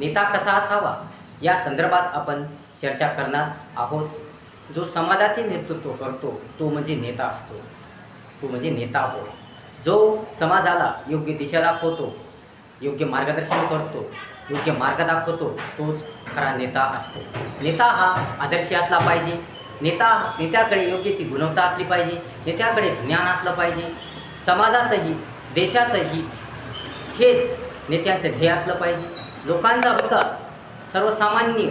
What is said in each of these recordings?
नेता कसा असावा? या संदर्भात आपण चर्चा करणार आहोत. जो समाजाचे नेतृत्व करतो तो म्हणजे नेता असतो. तो म्हणजे नेता हो जो समाजाला योग्य दिशा दाखवतो योग्य मार्गदर्शन करतो योग्य मार्ग दाखवतो तोच खरा नेता असतो. नेता हा आदर्शी असला पाहिजे. नेता नेत्याकडे योग्य ती गुणवत्ता असली पाहिजे. नेत्याकडे ज्ञान असलं पाहिजे. समाजाचं हित देशाचं हित हेच नेत्यांचं ध्येय असलं पाहिजे. लोकांचा विकास सर्वसामान्य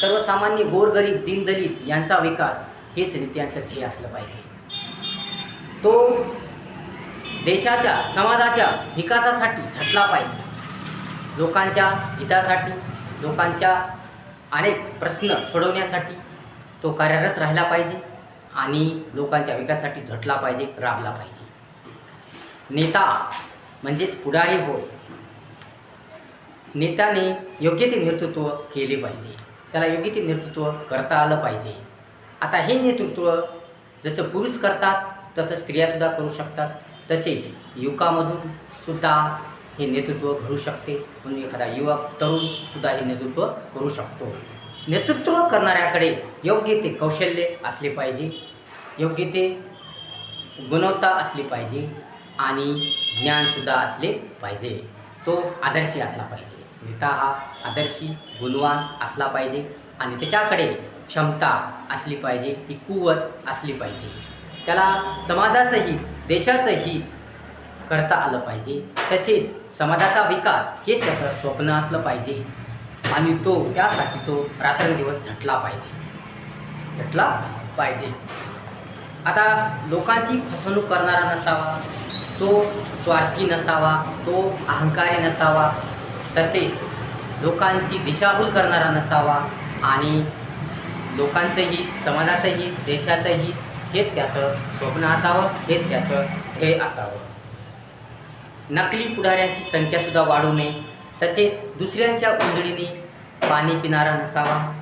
सर्वसामान्य गोरगरीब दीनदलित यांचा विकास हेच नेत्यांचं ध्येय असलं पाहिजे. तो देशाच्या समाजाच्या विकासासाठी झटला पाहिजे. लोकांच्या हितासाठी लोकांच्या अनेक प्रश्न सोडवण्यासाठी तो कार्यरत राहिला पाहिजे आणि लोकांच्या विकासासाठी झटला पाहिजे राबला पाहिजे. नेता म्हणजेच पुढारी होय नेत्याने योग्य ते नेतृत्व केले पाहिजे. त्याला योग्य ते नेतृत्व करता आलं पाहिजे. आता हे नेतृत्व जसं पुरुष करतात तसं स्त्रियासुद्धा करू शकतात. तसेच युवकामधून सुद्धा हे नेतृत्व घडू शकते. म्हणून एखादा युवक तरुणसुद्धा हे नेतृत्व करू शकतो. नेतृत्व करणाऱ्याकडे योग्य ते कौशल्य असले पाहिजे. योग्य ते गुणवत्ता असली पाहिजे आणि ज्ञानसुद्धा असले पाहिजे. तो आदर्शी असला पाहिजे. नेता हा आदर्शी गुणवान असला पाहिजे आणि त्याच्याकडे क्षमता असली पाहिजे ती कुवत असली पाहिजे. त्याला समाजाचं हित देशाचं हित करता आलं पाहिजे. तसेच समाजाचा विकास हे त्याचं स्वप्न असलं पाहिजे आणि तो त्यासाठी तो रात्रंदिवस झटला पाहिजे. झटला पाहिजे. आता लोकांची फसवणूक करणारा नसावा तो स्वार्थी नसावा तो अहंकारी नसावा तसेच लोकांची दिशाभूल करणारा नसावा आणि लोकांचं हित समाजाचं हित देशाचं हित हेच त्याचं स्वप्न असावं हेच त्याचं ध्येय असावं. नकली पुढाऱ्यांची संख्यासुद्धा वाढू नये. तसेच दुसऱ्यांच्या उंजळीने पाणी पिणारा नसावा.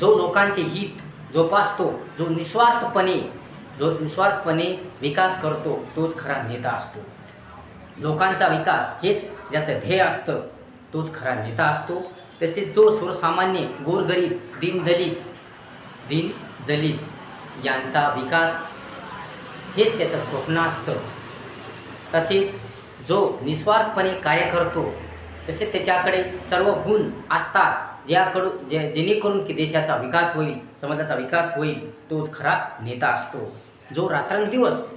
जो लोकांचे हित जोपासतो जो निस्वार्थपणे जो निस्वार्थपणे विकास करतो तोच खरा नेता असतो. लोकांचा विकास हेच ज्याचं ध्येय असतं. तोच खरा नेता असतो. तसेच जो सर्वसामान्य गोरगरीब दीनदलित दीन दलित यांचा विकास हेच त्याचं स्वप्न असतं. तसेच जो निस्वार्थपणे कार्य करतो तसेच त्याच्याकडे सर्व गुण असतात ज्याकडून जे जेणेकरून की देशाचा विकास होईल समाजाचा विकास होईल तोच खरा नेता असतो. जो रात्रंदिवस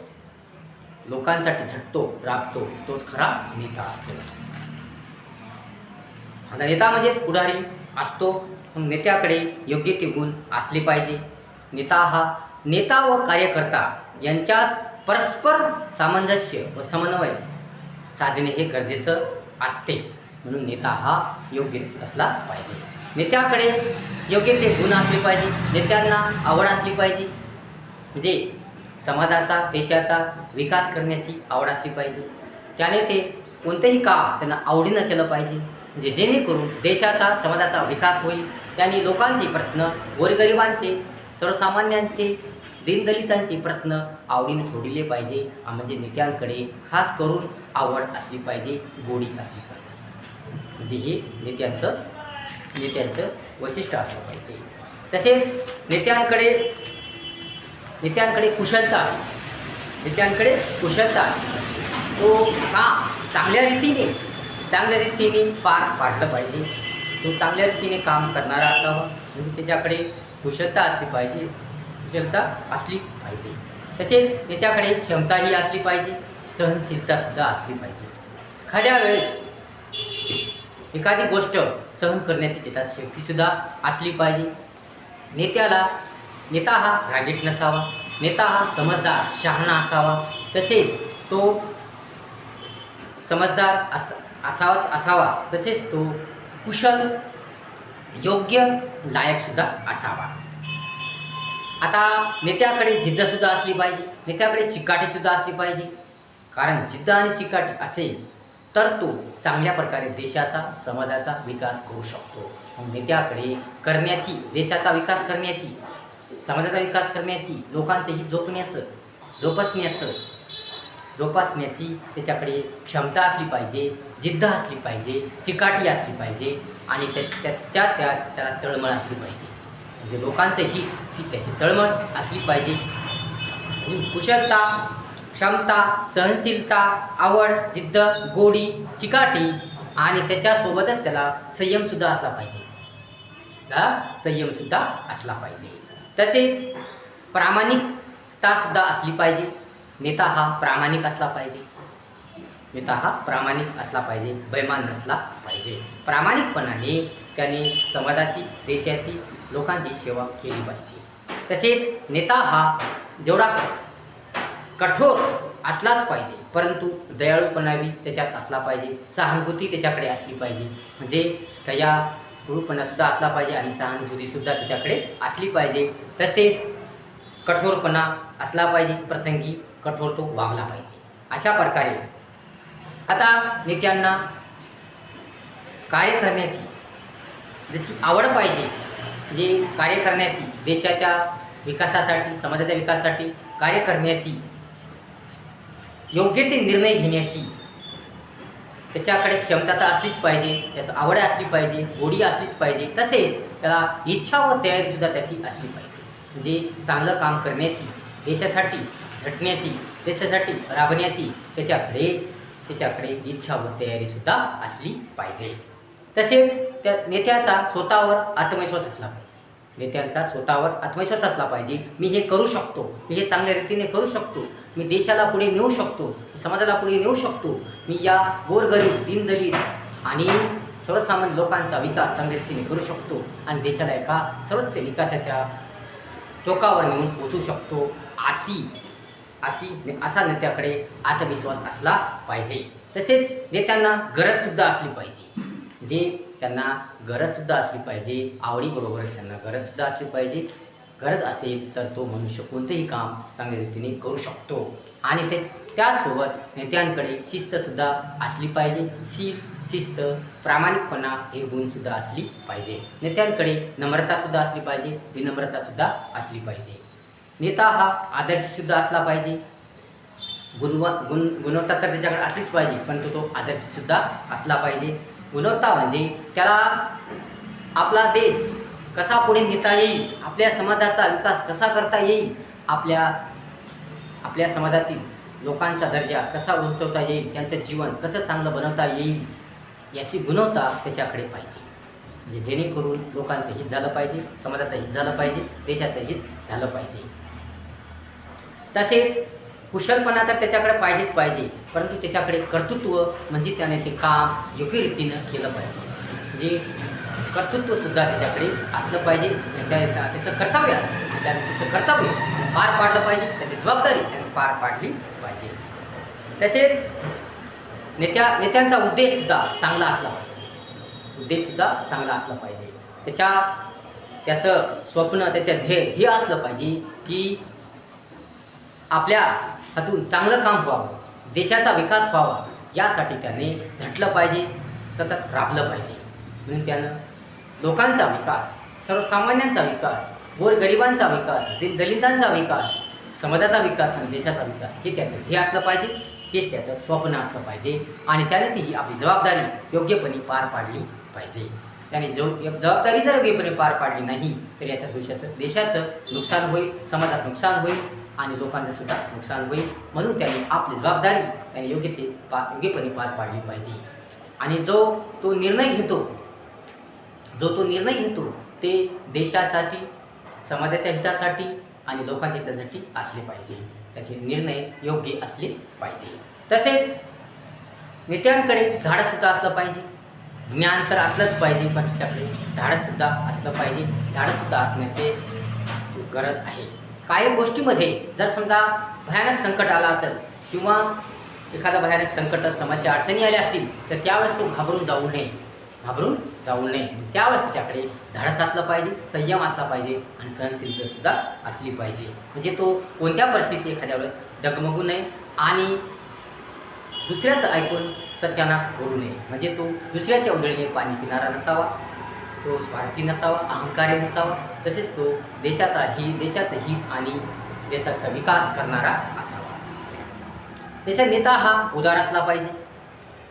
लोकांसाठी झटतो राबतो तोच खरा नेता असतो. आता नेता म्हणजेच पुढारी असतो. नेत्याकडे योग्य ते गुण असले पाहिजे. नेता हा नेता व कार्यकर्ता यांच्यात परस्पर सामंजस्य व समन्वय साधणे हे गरजेचं असते. म्हणून नेता हा योग्य असला पाहिजे. नेत्याकडे योग्य ते गुण असले पाहिजे. नेत्यांना आवड असली पाहिजे. म्हणजे समाजाचा देशाचा विकास करण्याची आवड असली पाहिजे. त्याने ते कोणतेही काम त्यांना आवडीनं केलं पाहिजे. जे जेणेकरून देशाचा समाजाचा विकास होईल. त्यांनी लोकांचे प्रश्न गोरगरिबांचे सर्वसामान्यांचे दीनदलितांचे प्रश्न आवडीने सोडले पाहिजे. म्हणजे नेत्यांकडे खास करून आवड असली पाहिजे गोडी असली पाहिजे. म्हणजे हे नेत्यांचं नेत्यांचं वैशिष्ट्य असलं पाहिजे. तसेच नेत्यांकडे नेत्यांकडे कुशलता असली नेत्यांकडे कुशलता असली तो का चांगल्या रीतीने चांगल्या रीतीने पार पाडलं पाहिजे. तो चांगल्या रीतीने काम करणारा असावा. म्हणजे त्याच्याकडे कुशलता असली पाहिजे. कुशलता असली पाहिजे. तसेच नेत्याकडे क्षमताही असली पाहिजे. सहनशीलतासुद्धा असली पाहिजे. एखाद्या वेळेस एखादी गोष्ट सहन करण्याची त्याच्यात शक्तीसुद्धा असली पाहिजे. नेत्याला नेता हा रागीट नसावा. नेता हा समजदार शहाणा असावा. तसेच तो समजदार असता असावा असावा. तसेच तो कुशल योग्य लायकसुद्धा असावा. आता नेत्याकडे जिद्दसुद्धा असली पाहिजे. नेत्याकडे चिकाटीसुद्धा असली पाहिजे. कारण जिद्द आणि चिकाटी असेल तर तो चांगल्या प्रकारे देशाचा समाजाचा विकास करू शकतो. मग नेत्याकडे करण्याची देशाचा विकास करण्याची समाजाचा विकास करण्याची लोकांचं हित जोपण्याचं जोपासण्याचं जोपासण्याची त्याच्याकडे क्षमता असली पाहिजे. जिद्द असली पाहिजे चिकाटी असली पाहिजे आणि त्या त्या त्याला तळमळ असली पाहिजे. म्हणजे लोकांचं हित ही त्याची तळमळ असली पाहिजे. कुशलता क्षमता सहनशीलता आवड जिद्द गोडी चिकाटी आणि त्याच्यासोबतच त्याला संयमसुद्धा असला पाहिजे. त्याला संयमसुद्धा असला पाहिजे. तसेच प्रामाणिकतासुद्धा असली पाहिजे. नेता हा प्रामाणिक असला पाहिजे. नेता हा प्रामाणिक असला पाहिजे बैमान नसला पाहिजे. प्रामाणिकपणाने त्याने समाजाची देशाची लोकांची सेवा केली पाहिजे. तसेच नेता हा जेवढा कठोर असलाच पाहिजे परंतु दयाळूपणावी त्याच्यात असला पाहिजे सहानुभूती त्याच्याकडे असली पाहिजे. म्हणजे दया गुरुपणासुद्धा असला पाहिजे आणि सहानुभूतीसुद्धा त्याच्याकडे असली पाहिजे. तसेच कठोरपणा असला पाहिजे प्रसंगी कठोर तो वागला पाहिजे. अशा प्रकारे आता नेत्यांना कार्य करण्याची जशी आवड पाहिजे जे कार्य करण्याची देशाच्या विकासासाठी समाजाच्या विकासासाठी कार्य करण्याची योग्य ते निर्णय घेण्याची त्याच्याकडे क्षमता तर असलीच पाहिजे त्याचं आवड असली पाहिजे गोडी असलीच पाहिजे तसेच त्याला इच्छा व तयारीसुद्धा त्याची असली पाहिजे. म्हणजे चांगलं काम करण्याची देशासाठी झटण्याची देशासाठी राबण्याची त्याच्याकडे तिच्याकडे इच्छा व तयारीसुद्धा असली पाहिजे. तसेच त्या नेत्याचा स्वतःवर आत्मविश्वास असला पाहिजे. नेत्यांचा स्वतःवर आत्मविश्वास असला पाहिजे. मी हे करू शकतो. मी हे चांगल्या रीतीने करू शकतो. मी देशाला पुढे नेऊ शकतो. समाजाला पुढे नेऊ शकतो. मी या गोरगरीब दीनदलित आणि सर्वसामान्य लोकांचा विकास चांगल्या रीतीने करू शकतो आणि देशाला एका सर्वोच्च विकासाच्या टोकावर नेऊन पोचू शकतो अशी अशी असा नेत्याकडे आत्मविश्वास असला पाहिजे. तसेच नेत्यांना गरजसुद्धा असली पाहिजे. जे त्यांना गरजसुद्धा असली पाहिजे आवडीबरोबर त्यांना गरजसुद्धा असली पाहिजे. गरज असेल तर तो मनुष्य कोणतेही काम चांगल्या रीतीने करू शकतो. आणि ते त्याचसोबत नेत्यांकडे शिस्तसुद्धा असली पाहिजे. शी शिस्त प्रामाणिकपणा हे गुणसुद्धा असली पाहिजे. नेत्यांकडे नम्रतासुद्धा असली पाहिजे. विनम्रतासुद्धा असली पाहिजे. नेता हा आदर्शसुद्धा असला पाहिजे. गुणव गुण गुणवत्ता तर त्याच्याकडे असलीच पाहिजे परंतु तो आदर्शसुद्धा असला पाहिजे. गुणवत्ता म्हणजे त्याला आपला देश कसा पुढे नेता येईल आपल्या समाजाचा विकास कसा करता येईल आपल्या आपल्या समाजातील लोकांचा दर्जा कसा उंचवता येईल त्यांचं जीवन कसं चांगलं बनवता येईल याची गुणवत्ता त्याच्याकडे पाहिजे. म्हणजे जेणेकरून लोकांचं हित झालं पाहिजे समाजाचं हित झालं पाहिजे देशाचं हित झालं पाहिजे. तसेच कुशलपणा तर त्याच्याकडे पाहिजेच पाहिजे परंतु त्याच्याकडे कर्तृत्व म्हणजे त्याने ते काम योग्य रीतीनं केलं पाहिजे. म्हणजे कर्तृत्वसुद्धा त्याच्याकडे असलं पाहिजे त्याच्या त्याचं कर्तव्य असतं. त्याने त्याचं कर्तव्य पार पाडलं पाहिजे त्याची जबाबदारी त्याने पार पाडली पाहिजे. तसेच नेत्या नेत्यांचा उद्देशसुद्धा चांगला असला पाहिजे. उद्देशसुद्धा चांगला असला पाहिजे. त्याच्या त्याचं स्वप्न त्याचं ध्येय हे असलं पाहिजे की आपल्या हातून चांगलं काम व्हावं देशाचा विकास व्हावा यासाठी त्याने झटलं पाहिजे सतत राबलं पाहिजे. म्हणून त्यानं लोकांचा विकास सर्वसामान्यांचा विकास गोरगरिबांचा विकास दलितांचा विकास समाजाचा विकास आणि देशाचा विकास हे त्याचं ध्येय असलं पाहिजे हे त्याचं स्वप्न असलं पाहिजे आणि त्याने ती आपली जबाबदारी योग्यपणे पार पाडली पाहिजे. त्याने जो जबाबदारी जर योग्यपणे पार पाडली नाही तर याच्या देशाचं देशाचं नुकसान होईल समाजात नुकसान होईल आणि लोकांचं सुद्धा नुकसान होईल म्हणून त्यांनी आपली जबाबदारी त्यांनी योग्य ते पा योग्यपणे पार पाडली पाहिजे. आणि जो तो निर्णय घेतो जो तो निर्णय घेतो ते देशासाठी समाजाच्या हितासाठी आणि लोकांच्या हितासाठी असले पाहिजे. त्याचे निर्णय योग्य असले पाहिजे. तसेच नेत्यांकडे झाडंसुद्धा असलं पाहिजे. ज्ञान तर असलंच पाहिजे पण त्याकडे झाडंसुद्धा असलं पाहिजे. झाडंसुद्धा असण्याचे गरज आहे. काही गोष्टीमध्ये जर समजा भयानक संकट आला असेल किंवा एखादा भयानक संकट समस्या अडचणी आल्या असतील तर त्यावेळेस तो घाबरून जाऊ नये. घाबरून जाऊ नये. त्यावेळेस त्याच्याकडे धाडस असलं पाहिजे संयम असला पाहिजे आणि सहनशीलतासुद्धा असली पाहिजे. म्हणजे तो कोणत्या परिस्थितीत एखाद्या वेळेस डगमगू नये आणि दुसऱ्याचं ऐकून सत्यानाश करू नये. म्हणजे तो दुसऱ्याच्या उजळीने पाणी पिणारा नसावा. तो स्वार्थी नसावा अहंकारी नसावा तसेच तो देशाचा ही देशाचं हित आणि देशाचा विकास करणारा असावा. त्याचा नेता हा उदार असला पाहिजे.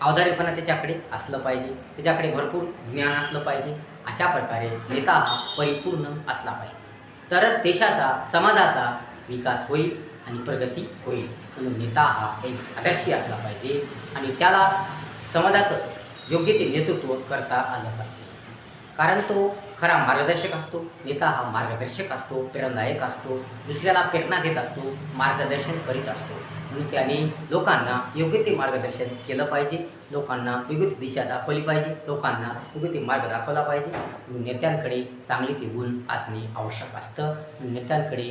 अवधारीपणा त्याच्याकडे असलं पाहिजे. त्याच्याकडे भरपूर ज्ञान असलं पाहिजे. अशा प्रकारे नेता हा परिपूर्ण असला पाहिजे. तर देशाचा समाजाचा विकास होईल आणि प्रगती होईल. म्हणून नेता हा एक आदर्शी असला पाहिजे आणि त्याला समाजाचं योग्य ते नेतृत्व करता आलं पाहिजे. कारण तो खरा मार्गदर्शक असतो नेता हा मार्गदर्शक असतो प्रेरणादायक असतो दुसऱ्याला प्रेरणा देत असतो मार्गदर्शन करीत असतो. म्हणून त्याने लोकांना योग्य ते मार्गदर्शन केलं पाहिजे लोकांना योग्य ती दिशा दाखवली पाहिजे लोकांना योग्य ते मार्ग दाखवला पाहिजे. नेत्यांकडे चांगले ते गुण असणे आवश्यक असतं. नेत्यांकडे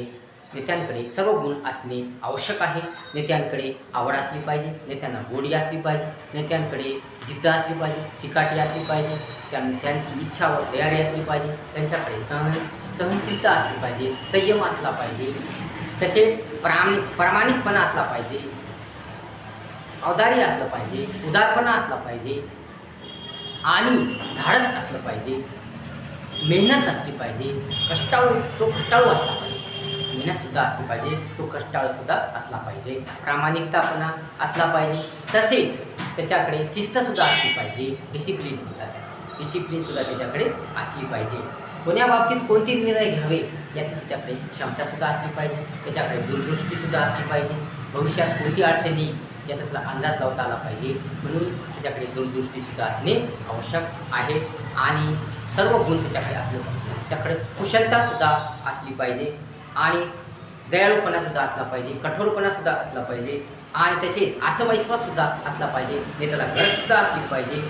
नेत्यांकडे सर्व गुण असणे आवश्यक आहे. नेत्यांकडे आवड असली पाहिजे. नेत्यांना गोडी असली पाहिजे. नेत्यांकडे जिद्द असली पाहिजे. चिकाटी असली पाहिजे. त्या त्यांची इच्छा व तयारी असली पाहिजे. त्यांच्याकडे सहन सहनशीलता असली पाहिजे. संयम असला पाहिजे. तसेच प्रामाणिक प्रामाणिकपणा असला पाहिजे. अवधारी असलं पाहिजे. उदारपणा असला पाहिजे. आणि धाडस असलं पाहिजे. मेहनत असली पाहिजे. कष्टाळू तो कष्टाळू असला पाहिजे. मेहनतसुद्धा असली पाहिजे तो कष्टाळसुद्धा असला पाहिजे. प्रामाणिकतापणा असला पाहिजे तसेच त्याच्याकडे शिस्तसुद्धा असली पाहिजे डिसिप्लिन म्हणतात डिसिप्लिनसुद्धा त्याच्याकडे असली पाहिजे. कोण्या बाबतीत कोणते निर्णय घ्यावे याची त्याच्याकडे क्षमतासुद्धा असली पाहिजे त्याच्याकडे दूरदृष्टीसुद्धा असली पाहिजे. भविष्यात कोणती अडचणी याचा त्याला अंदाज लावता आला पाहिजे म्हणून त्याच्याकडे दूरदृष्टीसुद्धा असणे आवश्यक आहे. आणि सर्व गुण त्याच्याकडे असले पाहिजे. त्याच्याकडे कुशलतासुद्धा असली पाहिजे. आणि दयाळूपणासुद्धा असला पाहिजे कठोरपणासुद्धा असला पाहिजे आणि तसेच आत्मविश्वाससुद्धा असला पाहिजे नेत्याला गरजसुद्धा असली पाहिजे.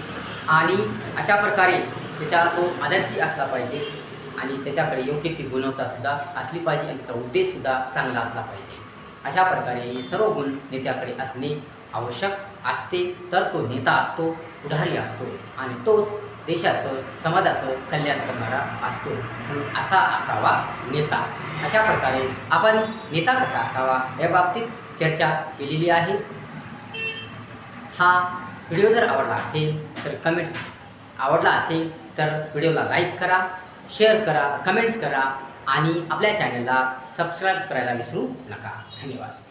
आणि अशा प्रकारे त्याच्या तो आदर्शी असला पाहिजे आणि त्याच्याकडे योग्य ती गुणवत्तासुद्धा असली पाहिजे आणि त्याचा उद्देशसुद्धा चांगला असला पाहिजे. अशा प्रकारे हे सर्व गुण नेत्याकडे असणे आवश्यक असते. तर तो नेता असतो पुढारी असतो आणि तोच देशाचं समाजाचं कल्याण करणारा असतो. म्हणून असा असावा नेता. अशा प्रकारे आपण नेता कसा असावा या बाबतीत चर्चा केलेली आहे. हा व्हिडिओ जर आवडला असेल तर कमेंट्स आवडला असेल तर व्हिडिओला लाईक करा शेअर करा कमेंट्स करा आणि आपल्या चॅनलला सबस्क्राईब करायला विसरू नका. धन्यवाद.